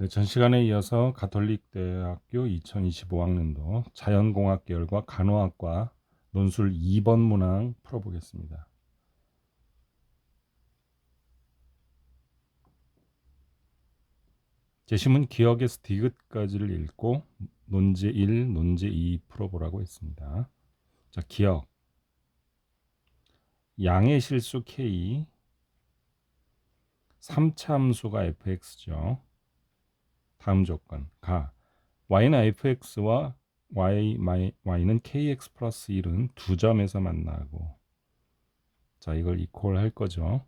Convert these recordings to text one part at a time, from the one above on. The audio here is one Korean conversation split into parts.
네, 전 시간에 이어서 가톨릭대학교 2025학년도 자연공학 계열과 간호학과 논술 2번 문항 풀어보겠습니다. 제시문 기억에서 디귿까지를 읽고 논제 1, 논제 2 풀어보라고 했습니다. 자, 기억. 양의 실수 k 3차 함수가 fx죠. 다음 조건 가 y는 fx와 y, y는 kx 플러스 1은 두 점에서 만나고 자 이걸 이퀄 할 거죠.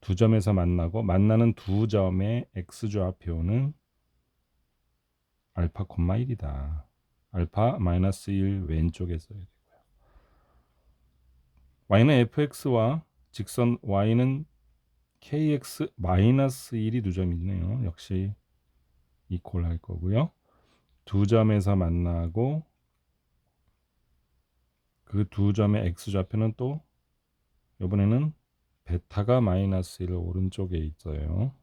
두 점에서 만나고 만나는 두 점의 x좌표는 알파 콤마 1이다. 알파 마이너스 1 왼쪽에 써야 되고요. y는 fx와 직선 y는 kx 마이너스 1이 두 점이네요. 역시 이퀄 할 거고요. 두 점에서 만나고 그 두 점의 x 좌표는 또 이번에는 베타가 마이너스 1 오른쪽에 있어요.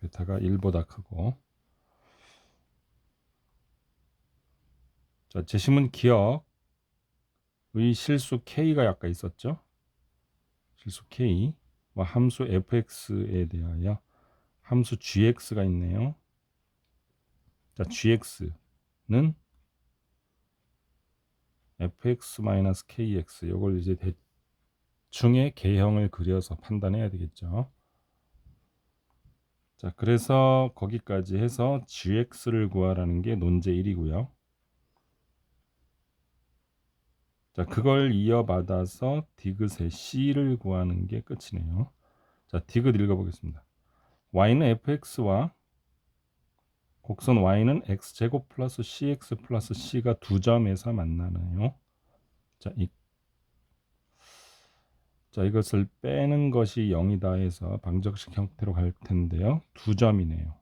베타가 1보다 크고 자 제시문 기억의 실수 k가 아까 있었죠. 실수 k와 함수 fx에 대하여 함수 gx가 있네요. 자, gx는 fx-kx 이걸 이제 대충의 개형을 그려서 판단해야 되겠죠. 자, 그래서 거기까지 해서 gx를 구하라는 게 논제 1이고요. 자, 그걸 이어받아서 디귿의 c를 구하는 게 끝이네요. 자, 디귿 읽어보겠습니다. Y는 fx와 곡선 y는 x제곱 플러스 cx 플러스 c가 두 점에서 만나나요? 자, 이, 자 이것을 빼는 것이 0이다 해서 방정식 형태로 갈 텐데요. 두 점이네요.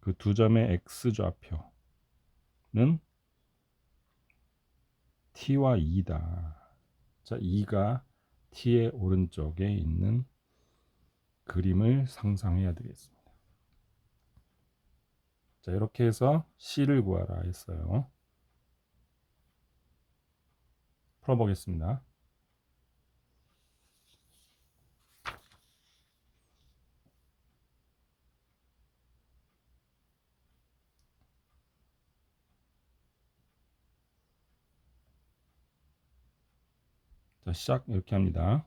그 두 점의 x좌표는 t와 2다. 자, 2가 t의 오른쪽에 있는 그림을 상상해야 되겠습니다. 자, 이렇게 해서 C를 구하라 했어요. 풀어보겠습니다. 자, 시작 이렇게 합니다.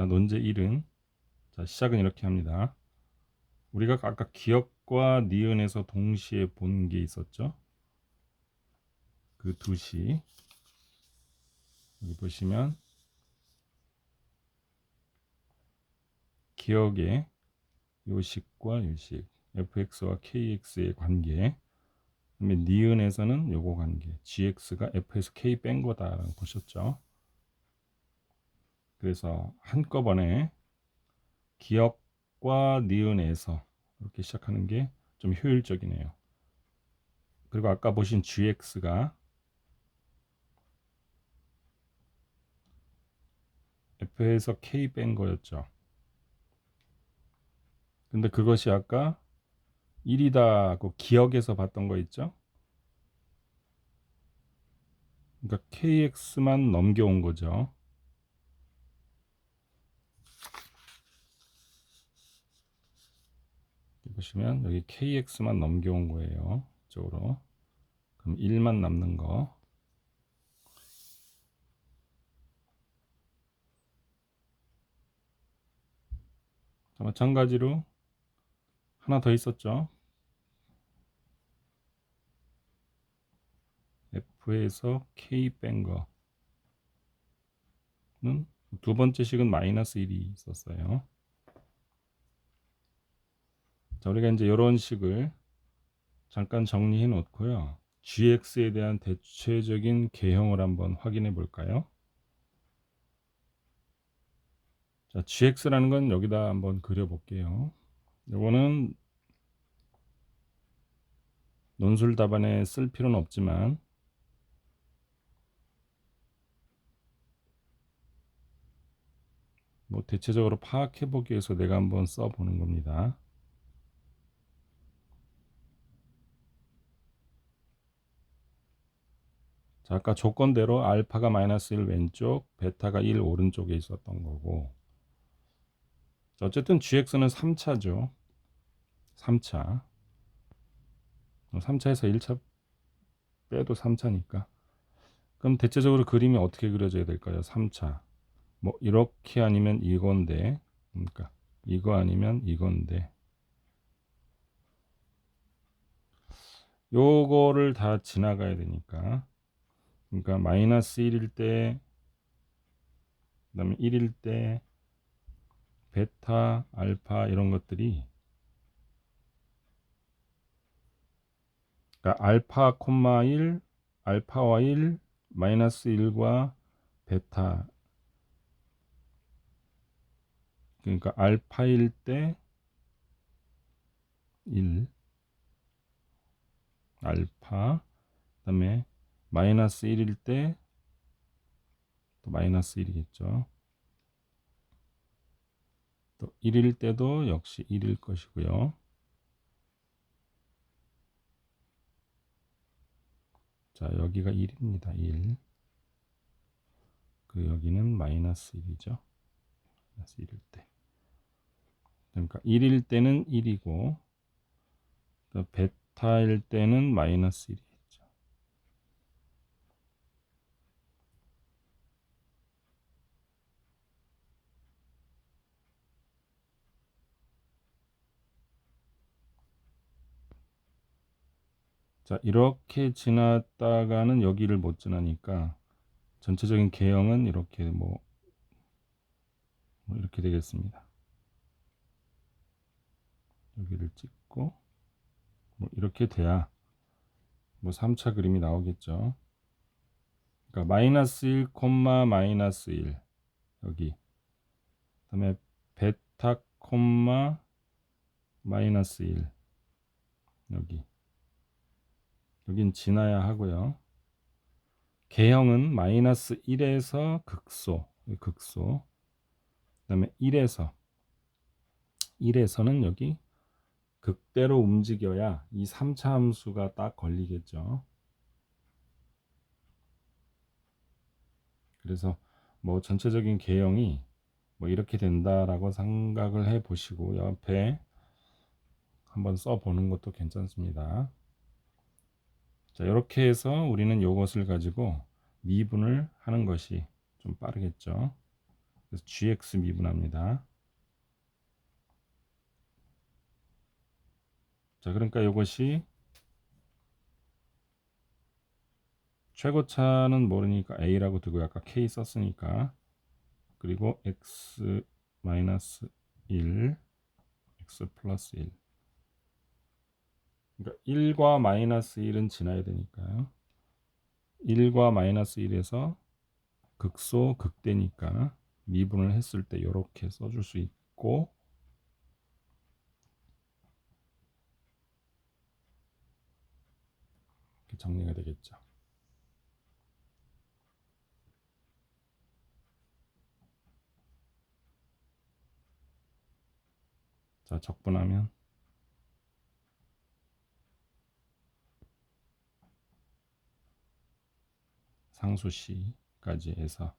자, 논제 1은 자, 시작은 이렇게 합니다. 우리가 아까 기억과 니은에서 동시에 본 게 있었죠? 그 두시 여기 보시면 기억의 요식과 요식 fx와 kx의 관계 그다음에 니은에서는 요거 관계 gx가 f에서 k 뺀 거다라고 보셨죠? 그래서 한꺼번에 기억과 니은에서 이렇게 시작하는 게 좀 효율적이네요. 그리고 아까 보신 gx가 f에서 k 뺀 거였죠. 근데 그것이 아까 1이다 고 기억에서 봤던 거 있죠? 그러니까 kx만 넘겨온 거죠. 보시면 여기 kx만 넘겨온 거예요. 이쪽으로. 그럼 1만 남는 거. 자, 마찬가지로 하나 더 있었죠. f에서 k 뺀 거는 두 번째 식은 마이너스 1이 있었어요. 자, 우리가 이제 이런 식을 잠깐 정리해 놓고요. GX에 대한 대체적인 개형을 한번 확인해 볼까요? 자, GX라는 건 여기다 한번 그려볼게요. 이거는 논술 답안에 쓸 필요는 없지만 뭐 대체적으로 파악해 보기 위해서 내가 한번 써보는 겁니다. 자, 아까 조건대로 알파가 마이너스 1 왼쪽, 베타가 1 오른쪽에 있었던 거고. 자, 어쨌든 gx는 3차죠. 3차. 3차에서 1차 빼도 3차니까. 그럼 대체적으로 그림이 어떻게 그려져야 될까요? 3차. 뭐 이렇게 아니면 이건데. 그러니까 이거 아니면 이건데. 요거를 다 지나가야 되니까. 그러니까 마이너스 1일 때 그 다음에 1일 때 베타, 알파 이런 것들이 그러니까 알파 콤마 1, 알파와 1, 마이너스 1과 베타. 그러니까 알파일 때 1, 알파 그 다음에 마이너스 1일 때 또 마이너스 1이겠죠. 또 1일 때도 역시 1일 것이고요. 자, 여기가 1입니다. 1. 그 여기는 마이너스 1이죠. 마이너스 1일 때. 그러니까 1일 때는 1이고 또 베타일 때는 마이너스 1이겠죠. 자, 이렇게 지났다가는 여기를 못 지나니까 전체적인 개형은 이렇게 뭐, 뭐 이렇게 되겠습니다. 여기를 찍고 뭐 이렇게 돼야 뭐 3차 그림이 나오겠죠. 그러니까 마이너스 1, 콤마 마이너스 1 여기 그다음에 베타 콤마 마이너스 1 여기 여긴 지나야 하고요. 개형은 마이너스 1에서 극소 극소 그 다음에 1에서 1에서는 여기 극대로 움직여야 이 3차 함수가 딱 걸리겠죠. 그래서 뭐 전체적인 개형이 뭐 이렇게 된다라고 생각을 해 보시고 옆에 한번 써 보는 것도 괜찮습니다. 자, 이렇게 해서 우리는 이것을 가지고 미분을 하는 것이 좀 빠르겠죠. 그래서 gx 미분합니다. 자, 그러니까 이것이 최고차는 모르니까 a라고 두고 아까 k 썼으니까 그리고 x 마이너스 1 x 플러스 1 그러니까 1과 마이너스 1은 지나야 되니까요. 1과 마이너스 1에서 극소 극대니까 미분을 했을 때 이렇게 써줄 수 있고 이렇게 정리가 되겠죠. 자, 적분하면 상수시까지 해서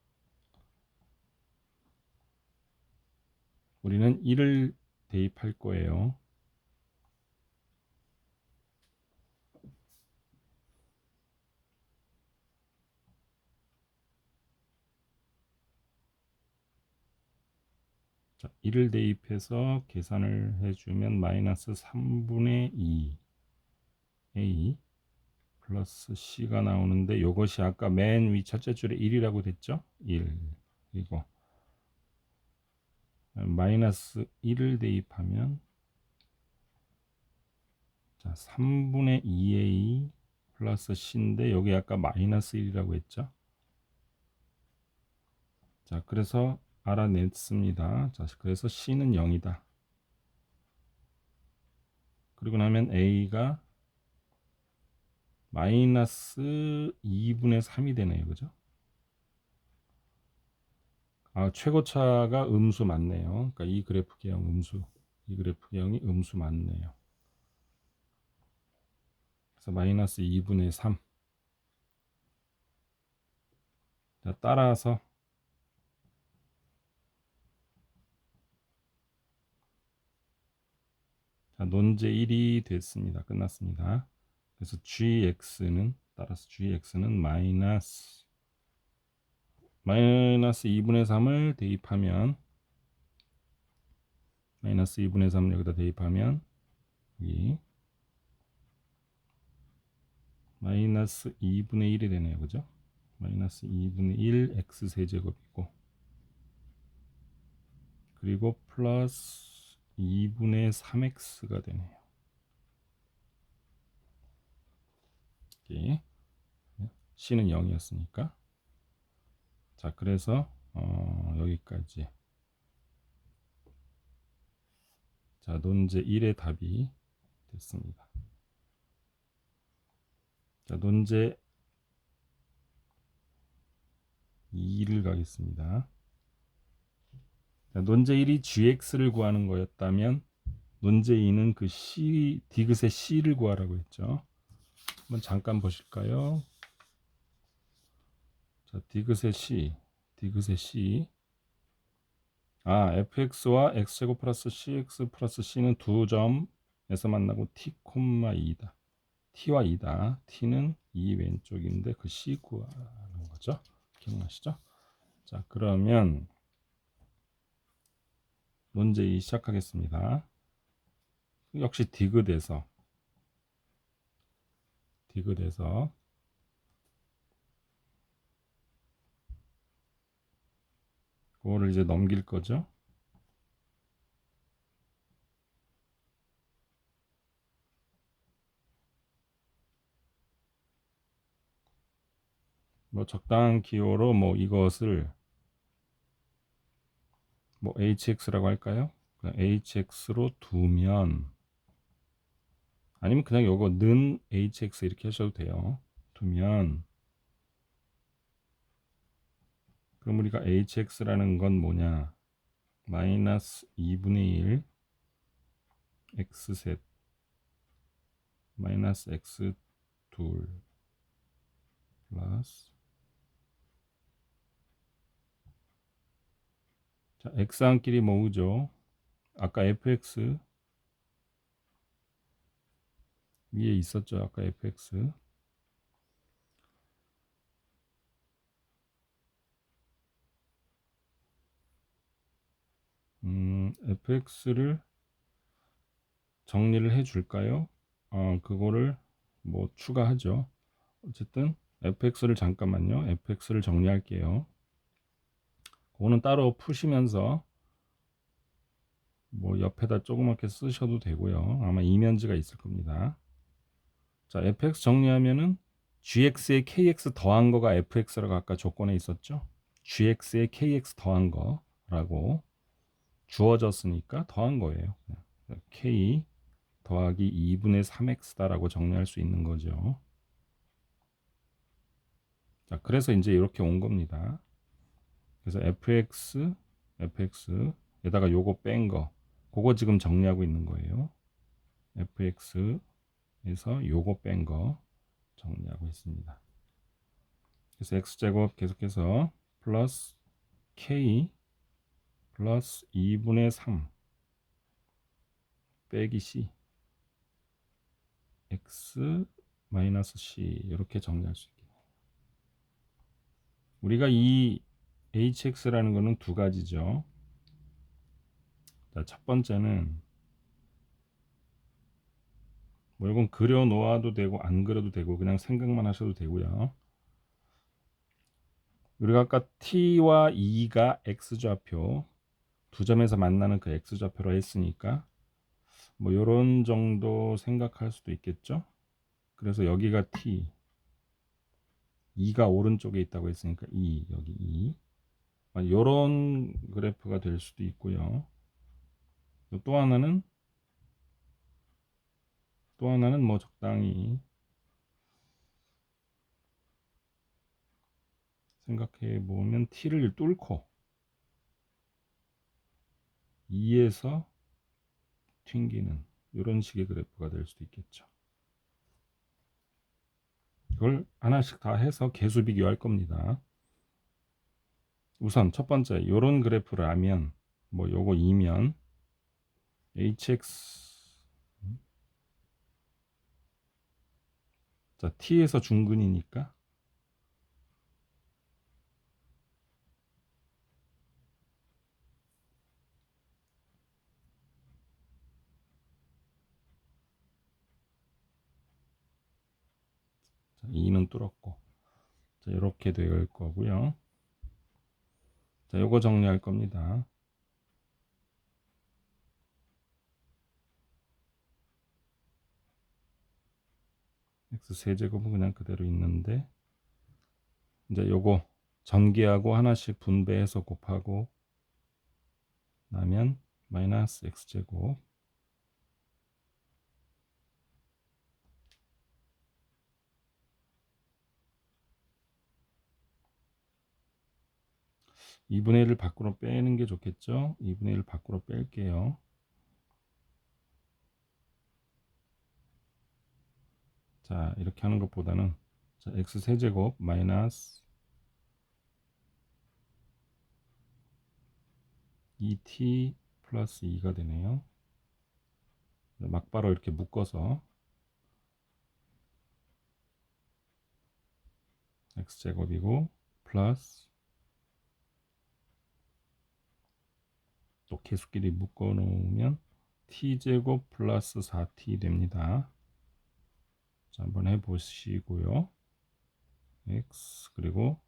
우리는 1을 대입할 거예요. 자, 1을 대입해서 계산을 해주면 마이너스 3분의 2 a 플러스 c가 나오는데 이것이 아까 맨 위 첫째 줄에 1이라고 됐죠? 1 그리고 마이너스 1을 대입하면 자 3분의 2a 플러스 c인데 여기 아까 마이너스 1이라고 했죠? 자 그래서 알아냈습니다. 자 그래서 c는 0이다. 그리고 나면 a가 마이너스 2분의 3이 되네요. 그죠? 아, 최고차가 음수 맞네요. 그러니까 이 그래프 개형 음수. 이 그래프 개형이 음수 맞네요. 그래서 마이너스 2분의 3. 자, 따라서 자, 논제 1이 됐습니다. 끝났습니다. 그래서 gx는 따라서 gx는 마이너스 마이너스 2분의 3을 대입하면 마이너스 2분의 3을 여기다 대입하면 여기 마이너스 2분의 1이 되네요. 그죠? 마이너스 2분의 1 x 세제곱이고 그리고 플러스 2분의 3x가 되네요. 여기 c는 0이었으니까 자 그래서 어, 여기까지 자 논제 1의 답이 됐습니다. 자 논제 2를 가겠습니다. 자, 논제 1이 gx를 구하는 거였다면 논제 2는 그 c 디귿의 c를 구하라고 했죠. 한번 잠깐 보실까요? 자, 디귿의 c, 디귿의 c. 아, fx와 x제곱 플러스 cx 플러스 c는 두 점에서 만나고 t, 2다. t와 2다. t는 이 왼쪽인데 그 c 구하는 거죠. 기억나시죠? 자, 그러면 2 시작하겠습니다. 역시 디귿에서 디귿에서 그거를 이제 넘길 거죠. 뭐 적당한 기호로 뭐 이것을 뭐 hx라고 할까요? 그냥 hx로 두면 아니면 그냥 요거 는 hx 이렇게 하셔도 돼요. 두면 그럼 우리가 hx라는 건 뭐냐? 마이너스 2분의 1 x셋 마이너스 x 둘 플러스 자, x항끼리 모으죠. 아까 fx 위에 있었죠. 아까 fx 음, fx를 정리를 해 줄까요? 어, 그거를 뭐 추가하죠. 어쨌든 fx를 잠깐만요. fx를 정리할게요. 그거는 따로 푸시면서 뭐 옆에다 조그맣게 쓰셔도 되고요. 아마 이면지가 있을 겁니다. 자, fx 정리하면은 gx에 kx 더한 거가 fx라고 아까 조건에 있었죠. gx에 kx 더한 거라고 주어졌으니까 더한 거예요. k 더하기 2분의 3x다라고 정리할 수 있는 거죠. 자, 그래서 이제 이렇게 온 겁니다. 그래서 fx, fx에다가 요거 뺀 거, 그거 지금 정리하고 있는 거예요. fx 에서 요거 뺀 거 정리하고 있습니다. 그래서 x제곱 계속해서 플러스 k 플러스 2분의 3 빼기 c x 마이너스 c 이렇게 정리할 수 있게 우리가 이 hx라는 거는 두 가지죠. 자, 첫 번째는 뭐 이건 그려 놓아도 되고 안 그려도 되고 그냥 생각만 하셔도 되고요. 우리가 아까 t와 2가 x좌표 두 점에서 만나는 그 x좌표로 했으니까 뭐 요런 정도 생각할 수도 있겠죠. 그래서 여기가 t 2가 오른쪽에 있다고 했으니까 2 여기 2 이런 그래프가 될 수도 있고요. 또 하나는 또 하나는 뭐 적당히 생각해 보면 t를 뚫고 2에서 튕기는 이런 식의 그래프가 될 수도 있겠죠. 이걸 하나씩 다 해서 개수 비교할 겁니다. 우선 첫 번째 이런 그래프를 하면 뭐 요거 2면 hx 자 t에서 중근이니까 자, 2는 뚫었고 자 이렇게 될 거고요. 자 요거 정리할 겁니다. X 세제곱은 그냥 그대로 있는데 이제 요거 전개하고 하나씩 분배해서 곱하고 나면 마이너스 x제곱 이분의 1을 밖으로 빼는 게 좋겠죠? 2분의 1을 밖으로 뺄게요. 자, 이렇게 하는 것보다는 자, x 세제곱 마이너스 2t 플러스 2가 되네요. 막바로 이렇게 묶어서 x제곱이고 플러스 또 개수끼리 묶어 놓으면 t제곱 플러스 4t 됩니다. 자, 한번 해 보시고요. x 그리고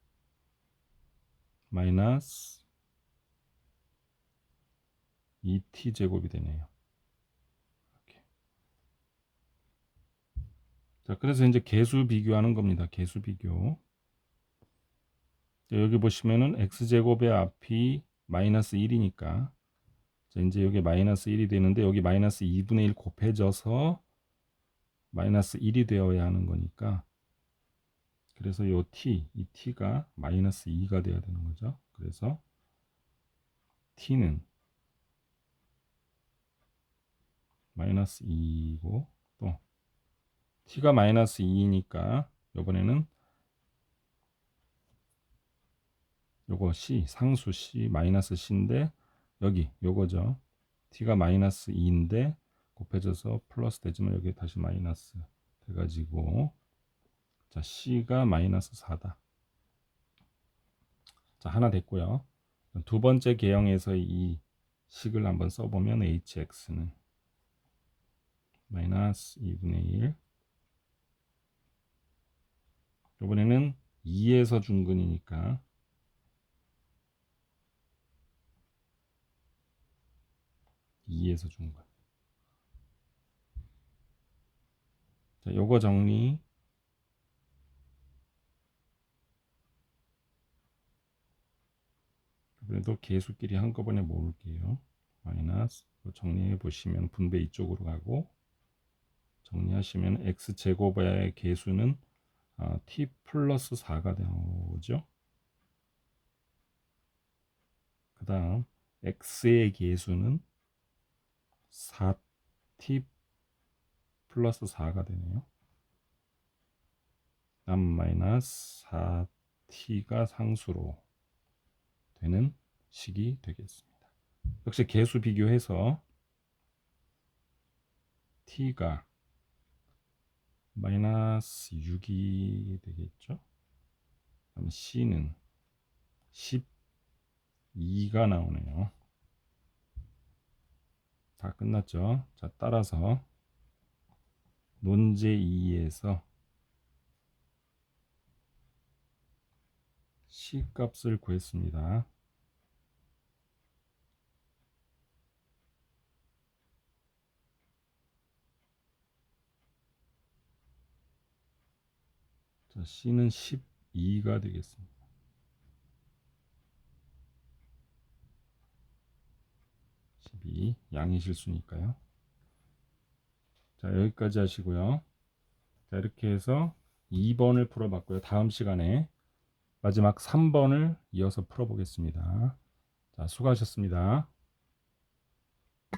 마이너스 2t 제곱이 되네요. 이렇게. 자, 그래서 이제 개수 비교하는 겁니다. 개수 비교. 자, 여기 보시면은 x 제곱의 앞이 마이너스 1이니까 자, 이제 여기 마이너스 1이 되는데 여기 마이너스 2분의 1 곱해져서 마이너스 1이 되어야 하는 거니까 그래서 요 t, 이 t가 마이너스 2가 돼야 되는 거죠. 그래서 t는 마이너스 2이고 또 t가 마이너스 2니까 이번에는 요거 c 상수 c 마이너스 c인데 여기 요거죠. t가 마이너스 2인데 곱해져서 플러스 되지만 여기 다시 마이너스 돼가지고 자 c가 마이너스 4다. 자 하나 됐고요. 두 번째 개형에서 이 식을 한번 써보면 hx는 마이너스 2분의 1 이번에는 2에서 중근이니까 2에서 중근 자, 요거 정리. 그래도 개수끼리 한꺼번에 모을게요. 마이너스 정리해 보시면 분배 이쪽으로 가고 정리하시면 x 제곱의 개수는 아, t 플러스 4가 나오죠. 그 다음 x의 개수는 4t 플러스 4가 되네요. 남 마이너스 4t가 상수로 되는 식이 되겠습니다. 역시 개수 비교해서 t가 마이너스 6이 되겠죠. 그럼 c는 12가 나오네요. 다 끝났죠. 자, 따라서 논제 2에서 C 값을 구했습니다. 자, C는 12가 되겠습니다. 12 양의 실수니까요. 자, 여기까지 하시고요. 자, 이렇게 해서 2번을 풀어봤고요. 다음 시간에 마지막 3번을 이어서 풀어보겠습니다. 자, 수고하셨습니다.